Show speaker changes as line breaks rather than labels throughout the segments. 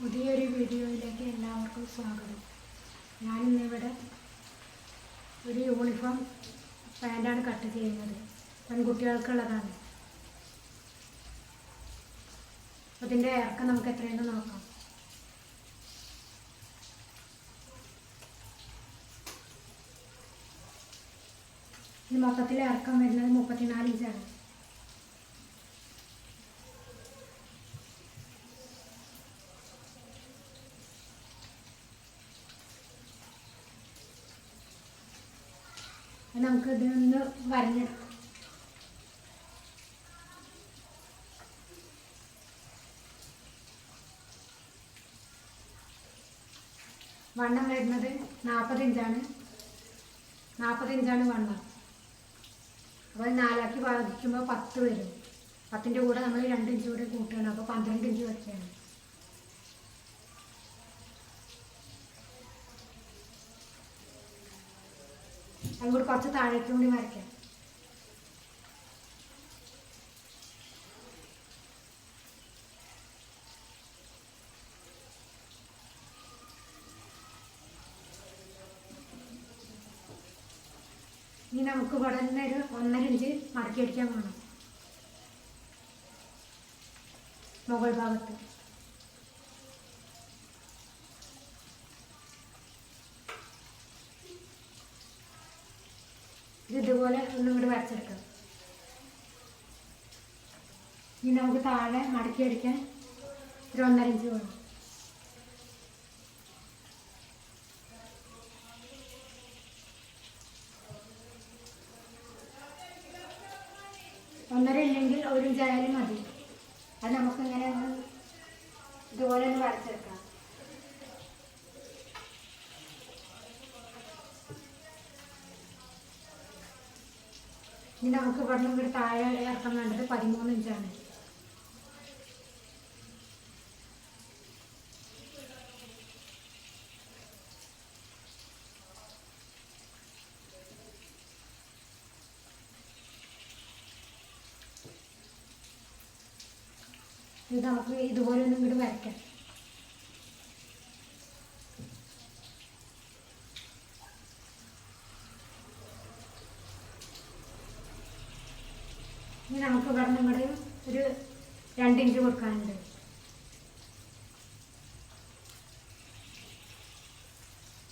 പുതിയൊരു വീഡിയോയിലേക്ക് എല്ലാവർക്കും സ്വാഗതം. ഞാനിന്നിവിടെ ഒരു യൂണിഫോം പാന്റാണ് കട്ട് ചെയ്യുന്നത്. പെൺകുട്ടികൾക്കുള്ളതാണ്. അതിന്റെ ഇറക്കം നമുക്ക് എത്രയെന്ന് നോക്കാം. ഇത് മൊത്തത്തിൽ ഇറക്കം വരുന്നത് മുപ്പത്തിനാല് ഇഞ്ചാണ്. നമുക്ക് ഇതൊന്ന് വരഞ്ഞെടുക്കാം. വണ്ണം വരുന്നത് നാൽപ്പത് ഇഞ്ചാണ്. നാൽപ്പത് ഇഞ്ചാണ് വണ്ണം. അപ്പോൾ നാലാക്കി ബാധിക്കുമ്പോൾ പത്ത് വരും. പത്തിന്റെ കൂടെ നമ്മൾ രണ്ട് ഇഞ്ച് കൂടെ കൂട്ടുകയാണ്. അപ്പോൾ പന്ത്രണ്ട് ഇഞ്ച് വയ്ക്കുകയാണ് കൂടി കുറച്ച് താഴേക്ക് കൂടി വരയ്ക്കാം. ഇനി നമുക്ക് ഇവിടെ നിന്ന് ഒരു ഒന്നര ഇഞ്ച് മടക്കി അടിക്കാൻ വേണം മുകൾ ഭാഗത്ത്. ഇതുപോലെ ഒന്നും കൂടി വരച്ചെടുക്കാം. ഇനി നമുക്ക് താഴെ മടക്കി അടിക്കാൻ ഒരു ഒന്നര ഇഞ്ച് വേണം. ഒന്നര ഇല്ലെങ്കിൽ ഒരു ഇഞ്ചായാലും മതി. അത് നമുക്ക് ഇങ്ങനെ ഒന്ന് ഇതുപോലെ ഒന്ന് വരച്ചെടുക്കാം. ഇനി നമുക്ക് ഇവിടെ നിന്ന് ഇവിടെ താഴെ ഇറക്കം വേണ്ടത് പതിമൂന്ന് ഇഞ്ചാണ്. ഇത് നമുക്ക് ഇതുപോലെ ഒന്നും ഇങ്ങോട്ട് വരയ്ക്കാം. ഇനി നമുക്ക് ഇവിടെ നിന്ന് ഇങ്ങോട്ട് ഒരു രണ്ട് ഇഞ്ച് കൊടുക്കാനുണ്ട്.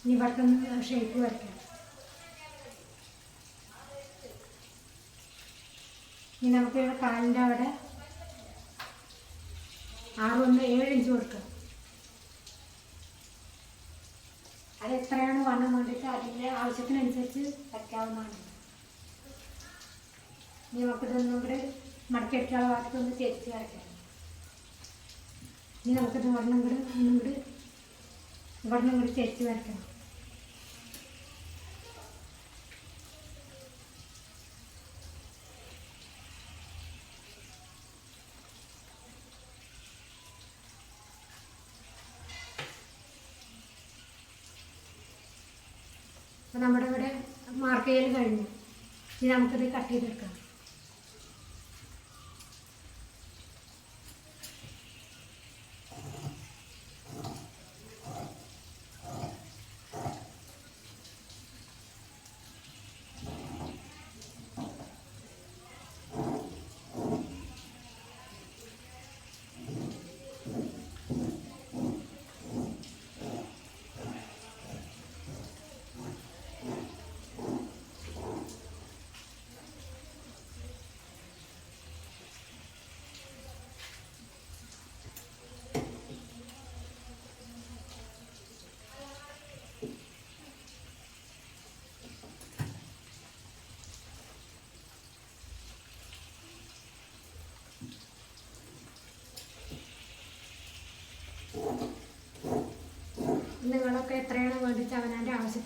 ഇനി ഇവിടുത്തെ ഷേപ്പ് വരയ്ക്കാം. ഇനി നമുക്ക് കാലിന്റെ അവിടെ ആറ് ഒന്ന് ഏഴ് ഇഞ്ച് കൊടുക്കുക അത് എത്രയാണ് വണ്ണം വേണ്ടിയിട്ട് അതിന്റെ ആവശ്യത്തിനനുസരിച്ച് വയ്ക്കാവുന്നതാണ് ഇനി നമുക്കിതൊന്നും കൂടെ മടക്കിയെടുക്കാനുള്ള ഭാഗത്ത് ഒന്ന് തിരിച്ച് വരയ്ക്കാം. ഇനി നമുക്കിത് ഒരെണ്ണം കൂടെ ഒന്നും കൂടി ഒരെണ്ണം കൂടി തിരിച്ച് വരയ്ക്കണം അപ്പോൾ നമ്മുടെ ഇവിടെ മാർക്ക് കഴിഞ്ഞു. ഇനി നമുക്കിത് കട്ട് ചെയ്തെടുക്കാം.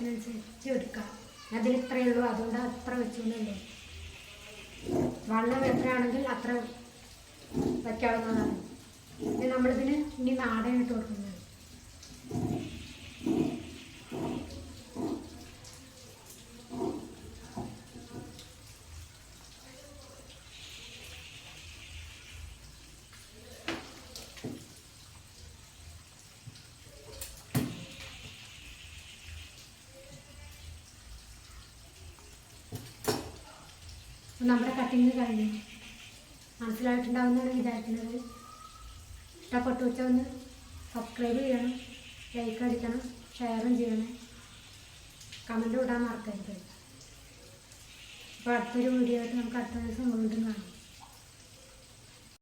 ആവശ്യത്തിനനുസരിച്ച് എടുക്കുക അതിൽ ഇത്രയേ ഉള്ളൂ. അതുകൊണ്ട് അത്ര വെച്ചോണ്ടല്ലേ. വെള്ളം എത്രയാണെങ്കിൽ അത്ര വയ്ക്കാവുന്നതാണ് ഇനി നമ്മളിതിന് ഇനി നാടൻ ഇട്ട് കൊടുക്കുന്നത് നമ്മുടെ കട്ടിങ് കഴിഞ്ഞു. മനസ്സിലായിട്ടുണ്ടാവുമെന്നാണ് വിചാരിക്കുന്നത്. ഇഷ്ടപ്പെട്ടു വെച്ചാൽ ഒന്ന് സബ്സ്ക്രൈബ് ചെയ്യണം ലൈക്ക് അടിക്കണം ഷെയറും ചെയ്യണം. കമന്റ് ഇടാൻ മറക്കരുത്. അപ്പോൾ അടുത്തൊരു വീഡിയോ ആയിട്ട് നമുക്ക് അടുത്ത ദിവസം വീണ്ടും കാണാം.